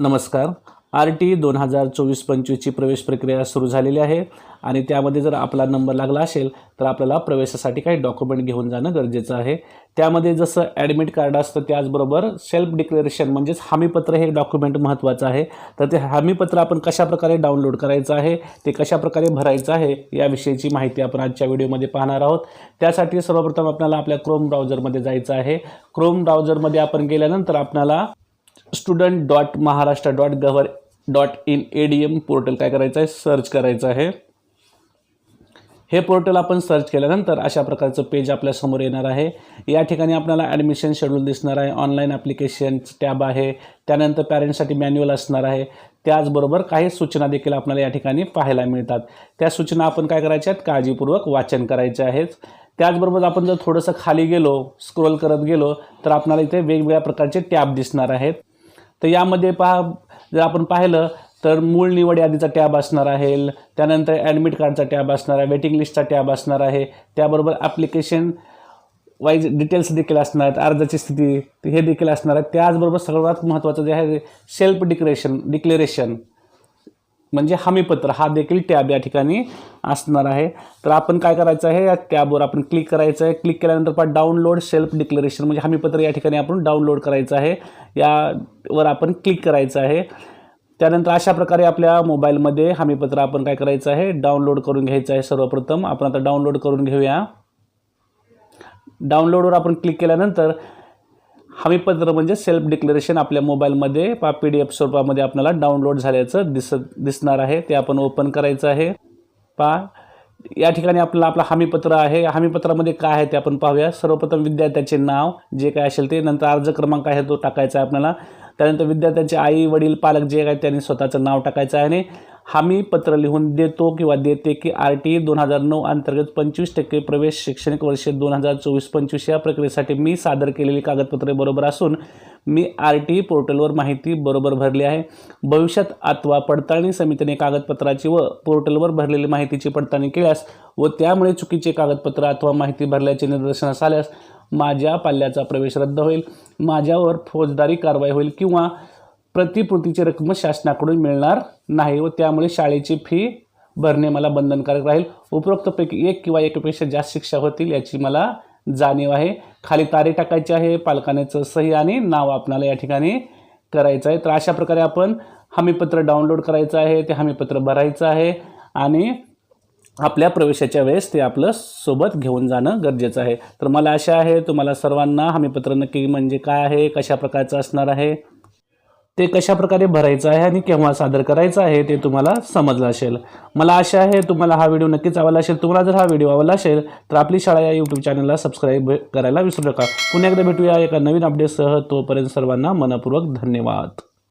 नमस्कार. R T दोन हजार चोवीस पंचवीसची प्रवेश प्रक्रिया सुरू झालेली आहे आणि त्यामध्ये जर आपला नंबर लागला असेल तर आपल्याला प्रवेशासाठी काही डॉक्युमेंट घेऊन जाणं गरजेचं आहे. त्यामध्ये जसं ॲडमिट कार्ड असतं त्याचबरोबर सेल्फ डिक्लेरेशन म्हणजेच हमीपत्र हे डॉक्युमेंट महत्त्वाचं आहे. तर ते हमीपत्र आपण कशाप्रकारे डाउनलोड करायचं आहे ते कशाप्रकारे भरायचं आहे याविषयीची माहिती आपण आजच्या व्हिडिओमध्ये पाहणार आहोत. त्यासाठी सर्वप्रथम आपल्याला आपल्या क्रोम ब्राउझरमध्ये जायचं आहे. क्रोम ब्राउझरमध्ये आपण गेल्यानंतर आपल्याला student dot Maharashtra dot gov dot in A D M portal काय करायचं आहे सर्च करायचं आहे. हे पोर्टल आपण सर्च केल्यानंतर अशा प्रकारचं पेज आपल्यासमोर येणार आहे. या ठिकाणी आपल्याला ॲडमिशन शेड्यूल दिसणार आहे. ऑनलाईन ॲप्लिकेशन टॅब आहे. त्यानंतर पॅरेंट्ससाठी मॅन्युअल असणार आहे. त्याचबरोबर काही सूचना देखील आपल्याला या ठिकाणी पाहायला मिळतात. त्या सूचना आपण काय करायच्या आहेत? काळजीपूर्वक वाचन करायचे आहेत. त्याचबरोबर आपण जर थोडंसं खाली गेलो स्क्रोल करत गेलो तर आपल्याला इथे वेगवेगळ्या प्रकारचे टॅब दिसणार आहेत. तर यामध्ये पहा जर आपण पाहिलं तर मूळ निवड यादीचा टॅब असणार आहे त्यानंतर ॲडमिट कार्डचा टॅब असणार आहे वेटिंग लिस्टचा टॅब असणार आहे त्याबरोबर ॲप्लिकेशन वाईज डिटेल्स देखील असणार आहेत अर्जाची स्थिती हे देखील असणार आहे. त्याचबरोबर सर्वात महत्त्वाचं जे आहे सेल्फ डिक्लेरेशन डिक्लेरेशन म्हणजे हमीपत्र हा देखील टॅब या ठिकाणी असणार आहे. तर आपण काय करायचं आहे? या टॅबवर आपण क्लिक करायचं आहे. क्लिक केल्यानंतर पहा डाउनलोड सेल्फ डिक्लेरेशन म्हणजे हमीपत्र या ठिकाणी आपण डाउनलोड करायचं आहे. यावर आपण क्लिक करायचं आहे. त्यानंतर अशा प्रकारे आपल्या मोबाईलमध्ये हमीपत्र आपण काय करायचं आहे? डाउनलोड करून घ्यायचं आहे सर्वप्रथम. आपण आता डाउनलोड करून घेऊया. डाउनलोडवर आपण क्लिक केल्यानंतर हमीपत्र म्हणजे सेल्फ डिक्लेरेशन आपल्या मोबाईलमध्ये पा पी डी एफ स्वरूपामध्ये आपल्याला डाउनलोड झाल्याचं दिसत दिसणार आहे. ते आपण ओपन करायचं आहे. पा या ठिकाणी आपल्याला आपलं हमीपत्र आहे. हमीपत्रामध्ये काय आहे ते आपण पाहूया. सर्वप्रथम विद्यार्थ्याचे नाव जे काय असेल ते नंतर अर्ज क्रमांक आहे तो टाकायचा आहे आपल्याला. त्यानंतर विद्यार्थ्यांचे आई वडील पालक जे काय त्यांनी स्वतःचं नाव टाकायचं आहे आणि हमी पत्र लिहून देतो किंवा देते की आर टी दोन हजार नऊ अंतर्गत पंचवीस टक्के प्रवेश शैक्षणिक वर्ष दोन हजार चोवीस पंचवीस या प्रक्रियेसाठी मी सादर केलेली कागदपत्रे बरोबर असून मी आर टी पोर्टलवर माहिती बरोबर भरली आहे. भविष्यात अथवा पडताळणी समितीने कागदपत्राची व पोर्टलवर भरलेली माहितीची पडताळणी केल्यास व त्यामुळे चुकीचे कागदपत्र अथवा माहिती भरल्याचे निदर्शनास आल्यास माझ्या पाल्याचा प्रवेश रद्द होईल. माझ्यावर फौजदारी कारवाई होईल किंवा प्रतिपूर्तीची रक्कम शासनाकडून मिळणार नाही व त्यामुळे शाळेची फी भरणे मला बंधनकारक राहील. उपरोक्तपैकी एक किंवा एकापेक्षा जास्त शिक्षा होतील याची मला जाणीव आहे. खाली तारीख टाकायची आहे पालकानेचं सही आणि नाव आपणाला या ठिकाणी करायचं आहे. तर अशा प्रकारे आपण हमीपत्र डाउनलोड करायचं आहे ते हमीपत्र भरायचं आहे आणि आपल्या प्रवेशाच्या वेळेस ते आपलं सोबत घेऊन जाणं गरजेचं आहे. तर मला आशा आहे तुम्हाला सर्वांना हमीपत्र नक्की म्हणजे काय आहे कशा प्रकारचं असणार आहे? ते कशा प्रकारे भरायचं आहे आणि केव्हा सादर करायचं आहे ते तुम्हाला समजलं असेल. मला आशा आहे तुम्हाला हा व्हिडिओ नक्कीच आवडला असेल तुम्हाला जर हा व्हिडिओ आवडला असेल तर आपली शाळा या यूट्यूब चॅनलला सबस्क्राईब करायला विसरू नका. पुन्हा एकदा भेटूया एका नवीन अपडेटसह तोपर्यंत सर्वांना मनपूर्वक धन्यवाद.